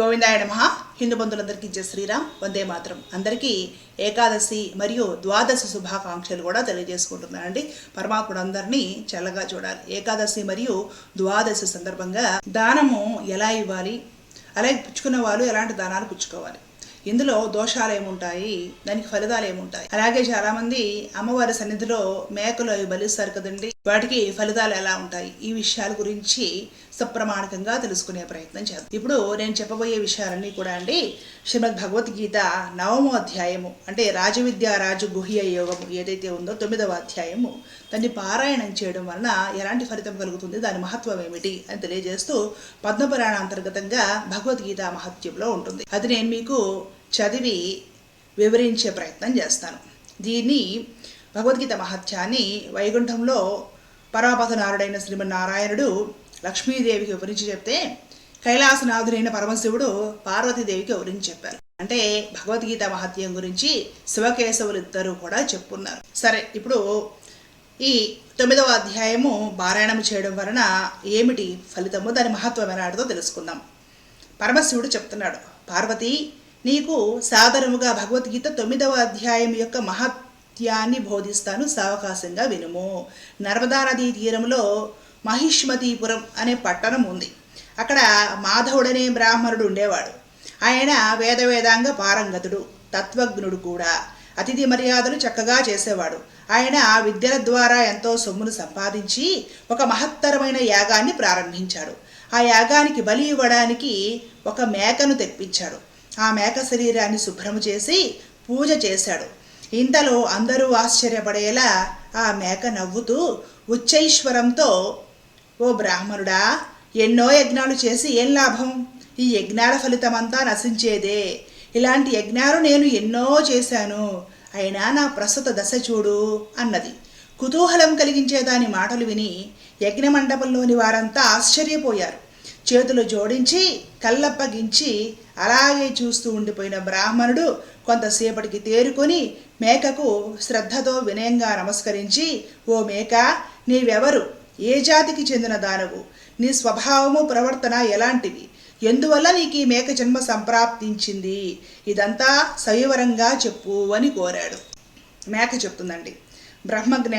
గోవిందాయ నమ. హిందూ బంధువులందరికీ జయ శ్రీరామ్. వందే మాత్రం. అందరికీ ఏకాదశి మరియు ద్వాదశి శుభాకాంక్షలు కూడా తెలియజేసుకుంటున్నానండి. పరమాత్ముడు అందరినీ చల్లగా చూడాలి. ఏకాదశి మరియు ద్వాదశి సందర్భంగా దానము ఎలా ఇవ్వాలి? అలాగే పుచ్చుకున్న వాళ్ళు ఎలాంటి దానాలు పుచ్చుకోవాలి? ఇందులో దోషాలు ఏముంటాయి? దానికి ఫలితాలు ఏముంటాయి? అలాగే చాలామంది అమ్మవారి సన్నిధిలో మేకలు అవి బలిస్తారు కదండి వాటికి ఫలితాలు ఎలా ఉంటాయి? ఈ విషయాల గురించి సప్రమాణికంగా తెలుసుకునే ప్రయత్నం చేద్దాం. ఇప్పుడు నేను చెప్పబోయే విషయాలన్నీ కూడా అండి శ్రీమద్ భగవద్గీత నవమో అధ్యాయము అంటే రాజవిద్య రాజు గుహ్య యోగము ఏదైతే ఉందో తొమ్మిదవ అధ్యాయము. దాన్ని పారాయణం చేయడం వలన ఎలాంటి ఫలితం కలుగుతుంది దాని మహత్వం ఏమిటి అని తెలియజేస్తూ పద్మపురాణ అంతర్గతంగా భగవద్గీత మహత్యంలో ఉంటుంది. అది నేను మీకు చదివి వివరించే ప్రయత్నం చేస్తాను. దీన్ని భగవద్గీత మహత్యాన్ని వైకుంఠంలో పరమపథనారుడైన శ్రీమన్నారాయణుడు లక్ష్మీదేవికి వివరించి చెప్తే కైలాసనాథుడైన పరమశివుడు పార్వతీదేవికి వివరించి చెప్పారు. అంటే భగవద్గీత మహత్యం గురించి శివకేశవులు ఇద్దరు కూడా చెప్పున్నారు. సరే ఇప్పుడు ఈ తొమ్మిదవ అధ్యాయము పారాయణం చేయడం వలన ఏమిటి ఫలితము దాని మహత్వం ఎలాంటిదో తెలుసుకుందాం. పరమశివుడు చెప్తున్నాడు పార్వతి నీకు సాదరముగా భగవద్గీత తొమ్మిదవ అధ్యాయం యొక్క మహత్యాన్ని బోధిస్తాను సావకాశంగా వినుము. నర్మదా నదీ తీరంలో మహిష్మతీపురం అనే పట్టణం ఉంది. అక్కడ మాధవుడనే బ్రాహ్మణుడు ఉండేవాడు. ఆయన వేద వేదాంగ పారంగతుడు తత్వజ్ఞుడు కూడా. అతిథి మర్యాదలు చక్కగా చేసేవాడు. ఆయన విద్యల ద్వారా ఎంతో సొమ్మును సంపాదించి ఒక మహత్తరమైన యాగాన్ని ప్రారంభించాడు. ఆ యాగానికి బలి ఇవ్వడానికి ఒక మేకను తెప్పించాడు. ఆ మేక శరీరాన్ని శుభ్రము చేసి పూజ చేశాడు. ఇంతలో అందరూ ఆశ్చర్యపడేలా ఆ మేక నవ్వుతూ ఉచ్చైశ్వరంతో ఓ బ్రాహ్మణుడా ఎన్నో యజ్ఞాలు చేసి ఏం లాభం? ఈ యజ్ఞాల ఫలితమంతా నశించేదే. ఇలాంటి యజ్ఞాలు నేను ఎన్నో చేశాను. అయినా నా ప్రస్తుత దశ చూడు అన్నది. కుతూహలం కలిగించే దాని మాటలు విని యజ్ఞమండపంలోని వారంతా ఆశ్చర్యపోయారు. చేతులు జోడించి కళ్ళప్పగించి అలాగే చూస్తూ ఉండిపోయిన బ్రాహ్మణుడు కొంతసేపటికి తేరుకొని మేకకు శ్రద్ధతో వినయంగా నమస్కరించి ఓ మేక నీవెవరు? ఏ జాతికి చెందిన దానవు? నీ స్వభావము ప్రవర్తన ఎలాంటివి? ఎందువల్ల నీకు ఈ మేక జన్మ సంప్రాప్తించింది? ఇదంతా సవివరంగా చెప్పు అని కోరాడు. మేక చెప్తుందండి. బ్రహ్మజ్ఞ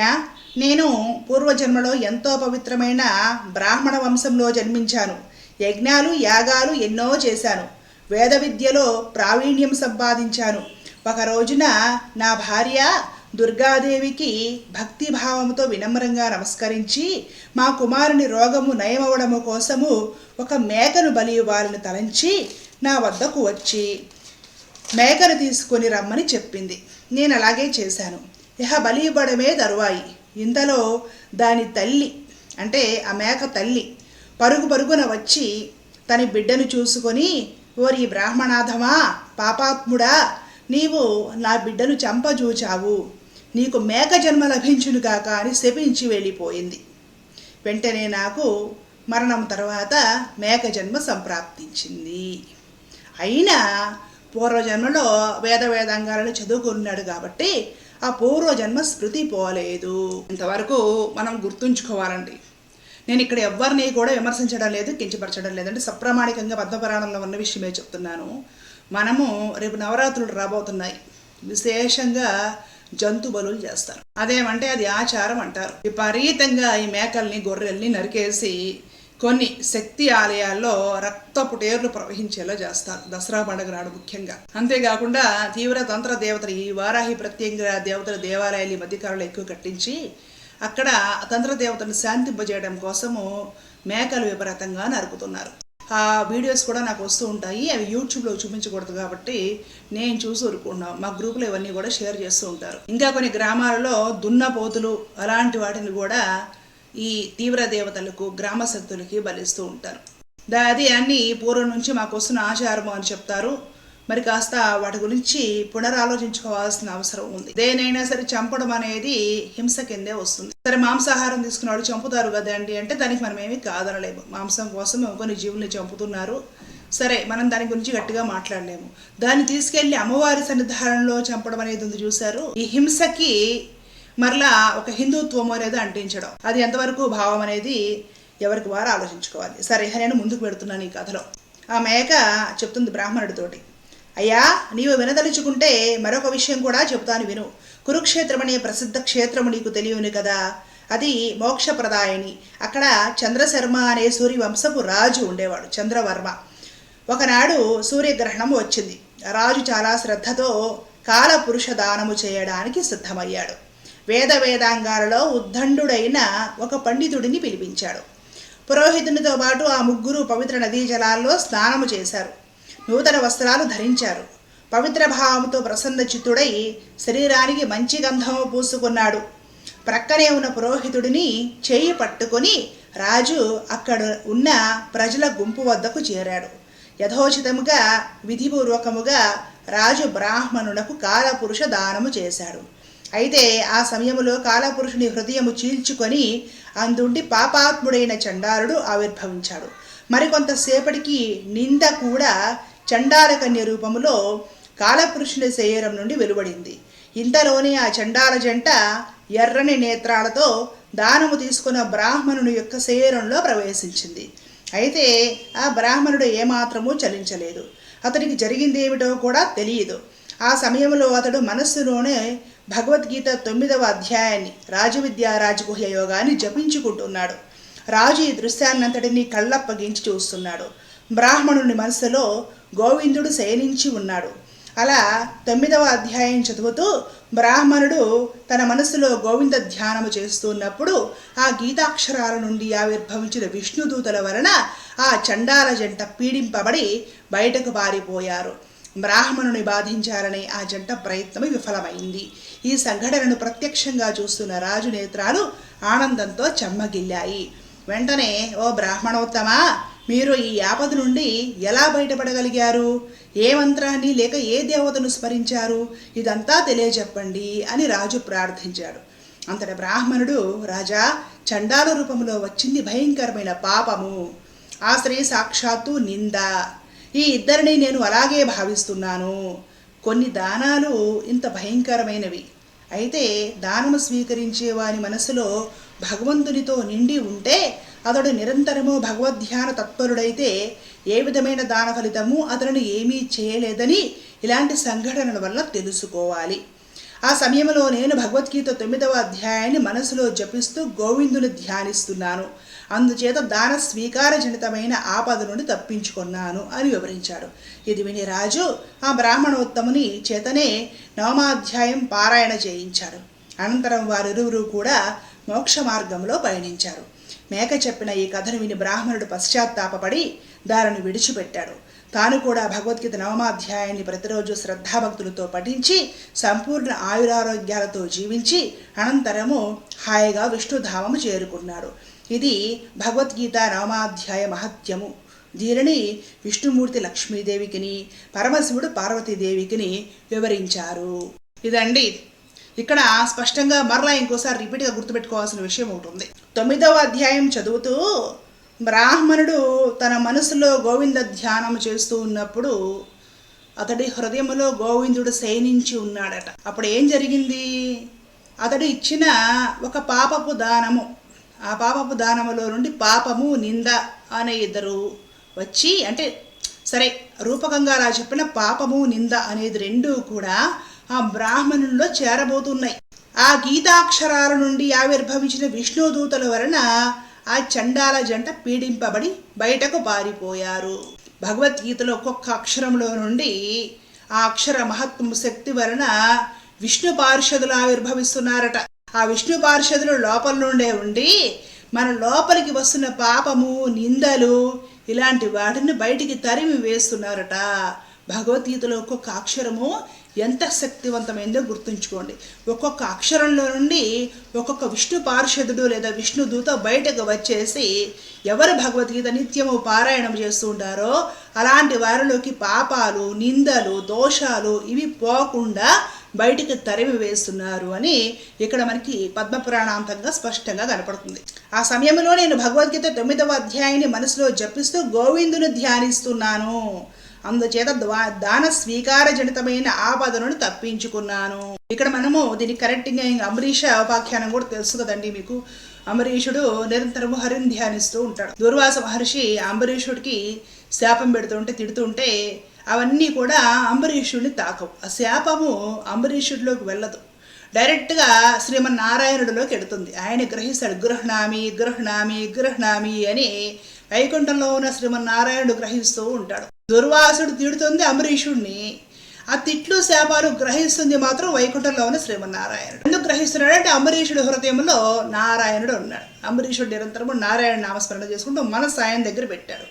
నేను పూర్వజన్మలో ఎంతో పవిత్రమైన బ్రాహ్మణ వంశంలో జన్మించాను. యజ్ఞాలు యాగాలు ఎన్నో చేశాను. వేద విద్యలో ప్రావీణ్యం సంపాదించాను. ఒక రోజున నా భార్య దుర్గాదేవికి భక్తిభావంతో వినమ్రంగా నమస్కరించి మా కుమారుని రోగము నయమవడము కోసము ఒక మేకను బలి ఇవ్వాలని తలంచి నా వద్దకు వచ్చి మేకను తీసుకొని రమ్మని చెప్పింది. నేను అలాగే చేశాను. ఇహ బలి ఇవ్వడమే తరువాయి. ఇంతలో దాని తల్లి అంటే ఆ మేక తల్లి పరుగు పరుగున వచ్చి తన బిడ్డను చూసుకొని ఓరి బ్రాహ్మణాధమా పాపాత్ముడా నీవు నా బిడ్డను చంపజూచావు. నీకు మేక జన్మ లభించును కాక అని శపించి వెళ్ళిపోయింది. వెంటనే నాకు మరణం తర్వాత మేక జన్మ సంప్రాప్తించింది. అయినా పూర్వజన్మలో వేద వేదాంగాలను చదువుకున్నాడు కాబట్టి ఆ పూర్వజన్మ స్మృతి పోలేదు. ఇంతవరకు మనం గుర్తుంచుకోవాలండి. నేను ఇక్కడ ఎవరిని కూడా విమర్శించడం లేదు కించపరచడం లేదంటే సప్రమాణికంగా పద్మపురాణంలో ఉన్న విషయమే చెప్తున్నాను. మనము రేపు నవరాత్రులు రాబోతున్నాయి. విశేషంగా జంతు బలులు చేస్తారు. అదేమంటే అది ఆచారం అంటారు. విపరీతంగా ఈ మేకల్ని గొర్రెల్ని నరికేసి కొన్ని శక్తి ఆలయాల్లో రక్తపు టేర్లు ప్రవహించేలా చేస్తారు. దసరా పండుగ నాడు ముఖ్యంగా. అంతేకాకుండా తీవ్ర తంత్ర దేవతలు ఈ వారాహి ప్రత్యేకంగా దేవతల దేవాలయాలు ఈ మధ్యకాలంలో ఎక్కువ కట్టించి అక్కడ తంత్ర దేవతను శాంతింపజేయడం కోసము మేకలు విపరీతంగా నరుకుతున్నారు. ఆ వీడియోస్ కూడా నాకు వస్తూ ఉంటాయి. అవి యూట్యూబ్లో చూపించకూడదు కాబట్టి నేను చూసి ఊరుకున్నాను మా గ్రూప్లో ఇవన్నీ కూడా షేర్ చేస్తూ ఉంటారు. ఇంకా కొన్ని గ్రామాలలో దున్నపోతులు అలాంటి వాటిని కూడా ఈ తీవ్ర దేవతలకు గ్రామ శక్తులకి బలిస్తూ ఉంటారు. అది అన్ని పూర్వం నుంచి మాకు వస్తున్న ఆచారము అని చెప్తారు. మరి కాస్త వాటి గురించి పునరాలోచించుకోవాల్సిన అవసరం ఉంది. దేనైనా సరే చంపడం అనేది హింస కిందే వస్తుంది. సరే మాంసాహారం తీసుకున్న వాళ్ళు చంపుతారు కదండి అంటే దానికి మనం ఏమీ కాదనలేము. మాంసం కోసం కొన్ని జీవుల్ని చంపుతున్నారు. సరే మనం దాని గురించి గట్టిగా మాట్లాడలేము. దాన్ని తీసుకెళ్ళి అమ్మవారి సన్నిధానంలో చంపడం అనేది ఉంది చూశారు. ఈ హింసకి మరలా ఒక హిందుత్వం అనేది అంటించడం. అది ఎంతవరకు భావం అనేది ఎవరికి వారు ఆలోచించుకోవాలి. సరే నేను ముందుకు పెడుతున్నాను ఈ కథలో. ఆ మేక చెప్తుంది బ్రాహ్మణుడితోటి. అయ్యా నీవు వినదలుచుకుంటే మరొక విషయం కూడా చెబుతాను విను. కురుక్షేత్రం అనే ప్రసిద్ధ క్షేత్రము నీకు తెలియను కదా? అది మోక్షప్రదాయని. అక్కడ చంద్రశర్మ అనే సూర్యవంశపు రాజు ఉండేవాడు చంద్రవర్మ. ఒకనాడు సూర్యగ్రహణం వచ్చింది. రాజు చాలా శ్రద్ధతో కాలపురుష దానము చేయడానికి సిద్ధమయ్యాడు. వేద వేదాంగాలలో ఉద్దండుడైన ఒక పండితుడిని పిలిపించాడు. పురోహితునితో పాటు ఆ ముగ్గురు పవిత్ర నదీ జలాల్లో స్నానము చేశారు. నూతన వస్త్రాలు ధరించారు. పవిత్ర భావంతో ప్రసన్న చిత్తుడై శరీరానికి మంచి గంధము పూసుకున్నాడు. ప్రక్కనే ఉన్న పురోహితుడిని చేయి పట్టుకొని రాజు అక్కడ ఉన్న ప్రజల గుంపు వద్దకు చేరాడు. యథోచితముగా విధిపూర్వకముగా రాజు బ్రాహ్మణులకు కాలపురుష దానము చేశాడు. అయితే ఆ సమయంలో కాలపురుషుని హృదయము చీల్చుకొని అందుండి పాపాత్ముడైన చండారుడు ఆవిర్భవించాడు. మరికొంతసేపటికి నింద కూడా చండాలకన్య రూపంలో కాలపురుషుని శరీరం నుండి వెలువడింది. ఇంతలోనే ఆ చండాల జంట ఎర్రని నేత్రాలతో దానము తీసుకున్న బ్రాహ్మణుని యొక్క శరీరంలో ప్రవేశించింది. అయితే ఆ బ్రాహ్మణుడు ఏమాత్రము చలించలేదు. అతనికి జరిగిందేమిటో కూడా తెలియదు. ఆ సమయంలో అతడు మనస్సులోనే భగవద్గీత తొమ్మిదవ అధ్యాయాన్ని రాజవిద్యా రాజగుహ్య యోగాన్ని జపించుకుంటున్నాడు. రాజు ఈ దృశ్యాన్నంతటినీ కళ్ళప్పగించి చూస్తున్నాడు. బ్రాహ్మణుని మనసులో గోవిందుడు శయనించి ఉన్నాడు. అలా తొమ్మిదవ అధ్యాయం చదువుతూ బ్రాహ్మణుడు తన మనసులో గోవింద ధ్యానము చేస్తున్నప్పుడు ఆ గీతాక్షరాల నుండి ఆవిర్భవించిన విష్ణుదూతల వలన ఆ చండాల జంట పీడింపబడి బయటకు పారిపోయారు. బ్రాహ్మణుని బాధించాలనే ఆ జంట ప్రయత్నం విఫలమైంది. ఈ సంఘటనను ప్రత్యక్షంగా చూస్తున్న రాజు నేత్రాలు ఆనందంతో చెమ్మగిల్లాయి. వెంటనే ఓ బ్రాహ్మణోత్తమా మీరు ఈ ఆపద నుండి ఎలా బయటపడగలిగారు? ఏ మంత్రాన్ని లేక ఏ దేవతను స్మరించారు? ఇదంతా తెలియజెప్పండి అని రాజు ప్రార్థించాడు. అంతటి బ్రాహ్మణుడు రాజా చండాల రూపంలో వచ్చింది భయంకరమైన పాపము. ఆ స్త్రీ సాక్షాత్తు నింద. ఈ ఇద్దరిని నేను అలాగే భావిస్తున్నాను. కొన్ని దానాలు ఇంత భయంకరమైనవి. అయితే దానము స్వీకరించే వాని మనసులో భగవంతునితో నిండి ఉంటే అతడు నిరంతరము భగవద్ధ్యాన తత్పరుడైతే ఏ విధమైన దాన ఫలితము అతను ఏమీ చేయలేదని ఇలాంటి సంఘటనల వల్ల తెలుసుకోవాలి. ఆ సమయంలో నేను భగవద్గీత తొమ్మిదవ అధ్యాయాన్ని మనసులో జపిస్తూ గోవిందుని ధ్యానిస్తున్నాను. అందుచేత దాన స్వీకారజనితమైన ఆపద నుండి తప్పించుకున్నాను అని వివరించాడు. ఇది విని రాజు ఆ బ్రాహ్మణోత్తముని చేతనే నవమాధ్యాయం పారాయణ చేయించాడు. అనంతరం వారిరువురు కూడా మోక్ష మార్గంలో పయనించారు. మేక చెప్పిన ఈ కథను విని బ్రాహ్మణుడు పశ్చాత్తాపపడి దానిని విడిచిపెట్టాడు. తాను కూడా భగవద్గీత నవమాధ్యాయాన్ని ప్రతిరోజు శ్రద్ధాభక్తులతో పఠించి సంపూర్ణ ఆయురారోగ్యాలతో జీవించి అనంతరము హాయిగా విష్ణుధామము చేరుకున్నాడు. ఇది భగవద్గీత నవమాధ్యాయ మహత్యము. దీనిని విష్ణుమూర్తి లక్ష్మీదేవికిని పరమశివుడు పార్వతీదేవికిని వివరించారు. ఇదండి ఇక్కడ స్పష్టంగా మరలా ఇంకోసారి రిపీట్గా గుర్తుపెట్టుకోవాల్సిన విషయం ఒకటి ఉంది. తొమ్మిదవ అధ్యాయం చదువుతూ బ్రాహ్మణుడు తన మనసులో గోవింద ధ్యానం చేస్తూ ఉన్నప్పుడు అతడి హృదయంలో గోవిందుడు శయనించి ఉన్నాడట. అప్పుడు ఏం జరిగింది? అతడు ఇచ్చిన ఒక పాపపు దానము ఆ పాపపు దానములో నుండి పాపము నింద అనే ఇద్దరు వచ్చి అంటే సరే రూపకంగా అలా చెప్పిన పాపము నింద అనేది రెండూ కూడా ఆ బ్రాహ్మణుల్లో చేరబోతున్నాయి. ఆ గీతాక్షరాల నుండి ఆవిర్భవించిన విష్ణుదూతల వలన ఆ చండాల జంట పీడింపబడి బయటకు పారిపోయారు. భగవద్గీతలో ఒక్కొక్క అక్షరంలో నుండి ఆ అక్షర మహత్వము శక్తి వలన విష్ణు పార్షదులు ఆవిర్భవిస్తున్నారట. ఆ విష్ణు పార్షదులు లోపల నుండే ఉండి మన లోపలికి వస్తున్న పాపము నిందలు ఇలాంటి వాటిని బయటికి తరిమి వేస్తున్నారట భగవద్గీతలో ఒక్కొక్క అక్షరము ఎంత శక్తివంతమైందో గుర్తుంచుకోండి. ఒక్కొక్క అక్షరంలో నుండి ఒక్కొక్క విష్ణు పార్షదుడు లేదా విష్ణు దూత బయటకు వచ్చేసి ఎవరు భగవద్గీత నిత్యము పారాయణం చేస్తూ ఉంటారో అలాంటి వారిలోకి పాపాలు నిందలు దోషాలు ఇవి పోకుండా బయటికి తరిమి వేస్తున్నారు అని ఇక్కడ మనకి పద్మపురాణాంతంగా స్పష్టంగా కనపడుతుంది. ఆ సమయంలో నేను భగవద్గీత తొమ్మిదవ అధ్యాయాన్ని మనసులో జపిస్తూ గోవిందుని ధ్యానిస్తున్నాను. అందుచేత దాన స్వీకార జనితమైన ఆపదను తప్పించుకున్నాను. ఇక్కడ మనము దీనికి కరెక్ట్గా అంబరీష ఉపాఖ్యానం కూడా తెలుసు కదండి మీకు. అంబరీషుడు నిరంతరము హరిని ధ్యానిస్తూ ఉంటాడు. దుర్వాస మహర్షి అంబరీషుడికి శాపం పెడుతుంటే తిడుతుంటే అవన్నీ కూడా అంబరీషుడిని తాకవు. ఆ శాపము అంబరీషుడిలోకి వెళ్ళదు. డైరెక్ట్గా శ్రీమన్నారాయణుడిలోకి వెళుతుంది ఆయన గ్రహిస్తాడు గృహణామి గృహణామి గృహణామి అని వైకుంఠంలో ఉన్న శ్రీమన్నారాయణుడు గ్రహిస్తూ ఉంటాడు. దుర్వాసుడు తిడుతుంది అంబరీషుడిని ఆ తిట్లు శాపాలు గ్రహిస్తుంది మాత్రం వైకుంఠంలో ఉన్న శ్రీమన్నారాయణుడు. ఎందుకు గ్రహిస్తున్నాడు అంటే అంబరీషుడి హృదయంలో నారాయణుడు ఉన్నాడు. అంబరీషుడు నిరంతరము నారాయణ నామస్మరణ చేసుకుంటూ మనసు ఆయన దగ్గర పెట్టాడు.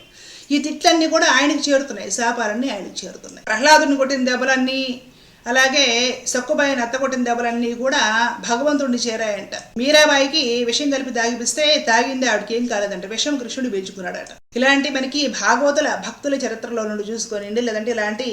ఈ తిట్లన్నీ కూడా ఆయనకు చేరుతున్నాయి శాపాలన్నీ ఆయనకు చేరుతున్నాయి. ప్రహ్లాదుని కొట్టిన దెబ్బలన్నీ అలాగే సక్కుబాయిని అత్త కొట్టిన దెబ్బలన్నీ కూడా భగవంతుడిని చేరాయంట. మీరాబాయికి విషం కలిపి తాగిపిస్తే తాగింది ఆవిడకి ఏం కాలేదంట. విషం కృష్ణుడు పెంచుకున్నాడట ఇలాంటి మనకి భాగవతుల భక్తుల చరిత్రలో నుండి చూసుకోనండి లేదంటే ఇలాంటి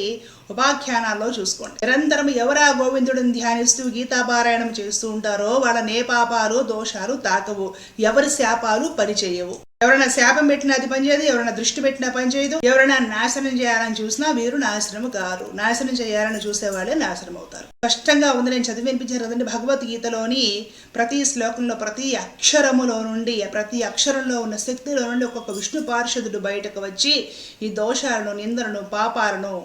ఉపాఖ్యానాల్లో చూసుకోండి. నిరంతరం ఎవరా గోవిందుడిని ధ్యానిస్తూ గీతాపారాయణం చేస్తూ ఉంటారో వాళ్ళ నేపాపాలు దోషాలు తాకవు. ఎవరి శాపాలు పనిచేయవు ఎవరైనా శాపం పెట్టినా అది పనిచేయదు ఎవరైనా దృష్టి పెట్టినా పనిచేయదు ఎవరైనా నాశనం చేయాలని చూసినా వీరు నాశనం కారు. నాశనం చేయాలని చూసేవాళ్ళే నాశనం అవుతారు. స్పష్టంగా ఉంది నేను చదివి వినిపించాను కదండి భగవద్గీతలోని ప్రతి శ్లోకంలో ప్రతి అక్షరములో నుండి ప్రతి అక్షరంలో ఉన్న శక్తిలో నుండి ఒక్కొక్క విష్ణు పార్షదుడు బయటకు వచ్చి ఈ దోషాలను నిందలను పాపాలను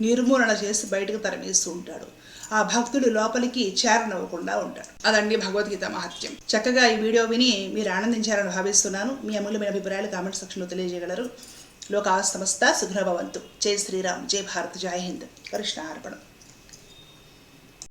నిర్మూలన చేసి బయటకు తరమేస్తూ ఉంటాడు. ఆ భక్తుడు లోపలికి చేరనవ్వకుండా ఉంటాడు. అదండి భగవద్గీత మహత్యం. చక్కగా ఈ వీడియో విని మీరు ఆనందించారని భావిస్తున్నాను. మీ అమూల్యమైన అభిప్రాయాలు కామెంట్ సెక్షన్లో తెలియజేయగలరు. లోకా సమస్త సుగ్రభవంతు జై శ్రీరామ్. జై భారత్. జై హింద్. కృష్ణ అర్పణం